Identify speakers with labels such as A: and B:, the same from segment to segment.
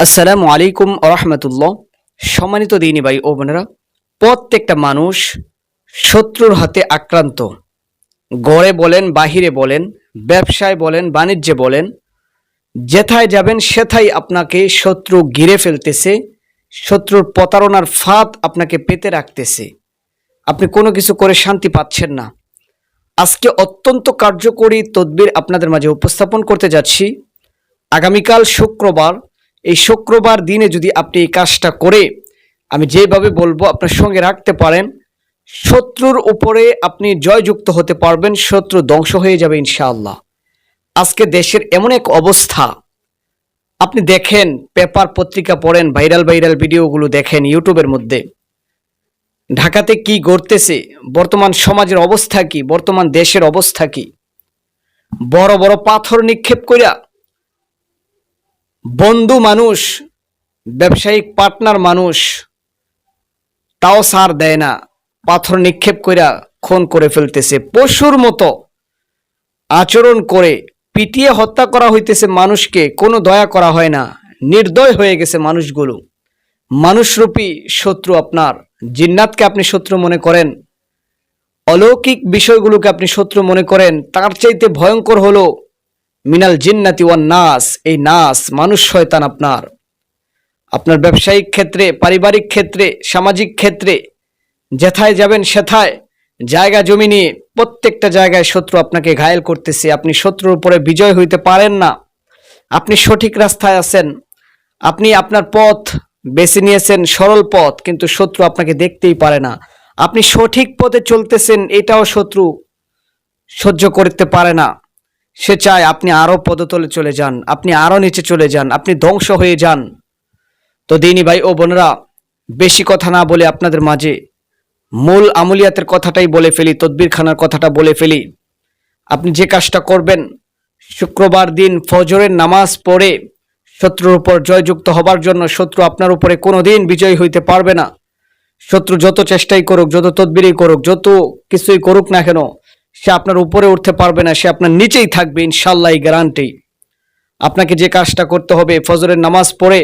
A: আসসালামু আলাইকুম রহমতুল্লাহ। সম্মানিত দিনী ভাই ও বোনেরা, প্রত্যেকটা মানুষ শত্রুর হাতে আক্রান্ত। গড়ে বলেন, বাহিরে বলেন, ব্যবসায় বলেন, বাণিজ্যে বলেন, যেথায় যাবেন সেথায় আপনাকে শত্রু ঘিরে ফেলতেছে, শত্রুর প্রতারণার ফাঁদ আপনাকে পেতে রাখতেছে। আপনি কোনো কিছু করে শান্তি পাচ্ছেন না। আজকে অত্যন্ত কার্যকরী তদবির আপনাদের মাঝে উপস্থাপন করতে যাচ্ছি। আগামীকাল শুক্রবার এই শুক্রবার দিনে যদি আপনি এই কাজটা করে, আমি যেভাবে বলব, আপনার সঙ্গে রাখতে পারেন, শত্রুর উপরে আপনি জয়যুক্ত হতে পারবেন, শত্রু ধ্বংস হয়ে যাবে ইনশাআল্লাহ। আজকে দেশের এমন এক অবস্থা, আপনি দেখেন, পেপার পত্রিকা পড়েন, ভাইরাল ভাইরাল ভিডিওগুলো দেখেন ইউটিউবের মধ্যে। ঢাকাতে কি ঘটতেছে, বর্তমান সমাজের অবস্থা কি, বর্তমান দেশের অবস্থা কি? বড় বড় পাথর নিক্ষেপ কইরা বন্ধু মানুষ, ব্যবসায়িক পার্টনার মানুষ, তাও সার দেয় না। পাথর নিক্ষেপ কইরা খুন করে ফেলতেছে। পশুর মতো আচরণ করে পিটিয়ে হত্যা করা হইতেছে মানুষকে, কোনো দয়া করা হয় না। নির্দয় হয়ে গেছে মানুষগুলো। মানুষরূপী শত্রু আপনার। জিন্নাতকে আপনি শত্রু মনে করেন। অলৌকিক বিষয়গুলোকে আপনি শত্রু মনে করেন। তার চাইতে ভয়ঙ্কর হলো মিনাল জিন্নাতি ওয়ান নাস, এই নাস মানুষ, শয়তান আপনার। আপনার ব্যবসায়িক ক্ষেত্রে, পারিবারিক ক্ষেত্রে, সামাজিক ক্ষেত্রে, যেথায় যাবেন সেথায়, জায়গা জমি নিয়ে প্রত্যেকটা জায়গায় শত্রু আপনাকে ঘায়েল করতেছে। আপনি শত্রুর উপরে বিজয় হইতে পারেন না। আপনি সঠিক রাস্তায় আছেন। আপনি আপনার পথ বেছে নিয়েছেন সরল পথ, কিন্তু শত্রু আপনাকে দেখতেই পারে না। আপনি সঠিক পথে চলতেছেন, এটাও শত্রু সহ্য করতে পারে না। সে চায় আপনি আরও পদতলে চলে যান, আপনি আরও নিচে চলে যান, আপনি ধ্বংস হয়ে যান। তো দিনী ভাই ও বোনেরা, বেশি কথা না বলে আপনাদের মাঝে মূল আমুলিয়াতের কথাটাই বলে ফেলি তদবির খানার কথাটা বলে ফেলি। আপনি যে কাজটা করবেন, শুক্রবার দিন ফজরের নামাজ পড়ে শত্রুর উপর জয়যুক্ত হবার জন্য শত্রু আপনার উপরে কোনো দিন বিজয়ী হইতে পারবে না। শত্রু যত চেষ্টাই করুক, যত তদবিরই করুক, যত কিছুই করুক না কেন সে আপনার উপরে উঠতে পারবে না, সে আপনার নিচেই থাকবে ইনশাল্লাহ এই গ্যারান্টি আপনাকে যে কাজটা করতে হবে, ফজরের নামাজ পড়ে,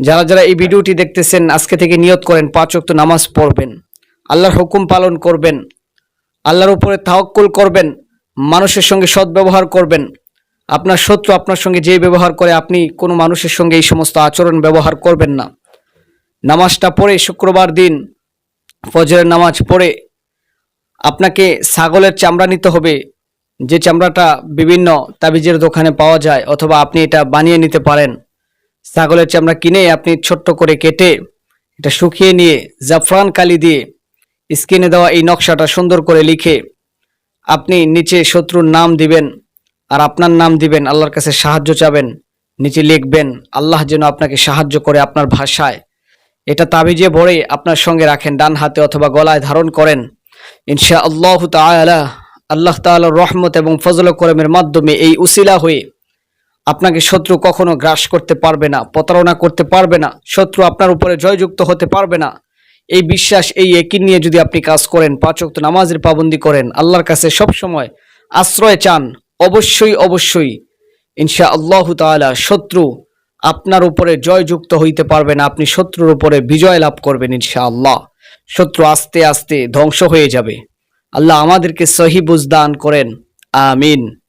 A: যারা যারা এই ভিডিওটি দেখতেছেন, আজকে থেকে নিয়ত করেন, পাঁচ ওয়াক্ত নামাজ পড়বেন। আল্লাহর হুকুম পালন করবেন, আল্লাহর উপরে তাওয়াক্কুল করবেন, মানুষের সঙ্গে সদ্ব্যবহার করবেন। আপনার শত্রু আপনার সঙ্গে যে ব্যবহার করে, আপনি কোনো মানুষের সঙ্গে এই সমস্ত আচরণ ব্যবহার করবেন না। নামাজটা পড়ে, শুক্রবার দিন, ফজরের নামাজ পড়ে আপনাকে ছাগলের চামড়া নিতে হবে। যে চামড়াটা বিভিন্ন তাবিজের দোকানে পাওয়া যায় অথবা আপনি এটা বানিয়ে নিতে পারেন। ছাগলের চামড়া কিনে আপনি ছোট্ট করে কেটে এটা শুকিয়ে নিয়ে জাফরান কালি দিয়ে স্ক্রিনে দেওয়া এই নকশাটা সুন্দর করে লিখে আপনি নিচে শত্রুর নাম দিবেন আর আপনার নাম দিবেন, আল্লাহর কাছে সাহায্য চাবেন, নিচে লিখবেন, আল্লাহ যেন আপনাকে সাহায্য করে আপনার ভাষায়। এটা তাবিজে ভরে আপনার সঙ্গে রাখেন, ডান হাতে অথবা গলায় ধারণ করেন। ইনশা আল্লাহ তালা আল্লাহ তাআলার রহমত এবং ফজল করেমের মাধ্যমে এই উসিলা হয়ে আপনাকে শত্রু কখনো গ্রাস করতে পারবে না, প্রতারণা করতে পারবে না, শত্রু আপনার উপরে জয়যুক্ত হতে পারবে না। এই বিশ্বাস, এই একই নিয়ে যদি আপনি কাজ করেন, পাঁচ ওয়াক্ত নামাজের পাবন্দি করেন, আল্লাহর কাছে সব সময় আশ্রয় চান, অবশ্যই অবশ্যই ইনশা আল্লাহ তাআলা শত্রু আপনার উপরে জয়যুক্ত হইতে পারবে না, আপনি শত্রুর উপরে বিজয় লাভ করবেন ইনশা আল্লাহ শত্রু আস্তে আস্তে ধ্বংস হয়ে যাবে। আল্লাহ আমাদেরকে সহি বুঝদান করেন। আমিন।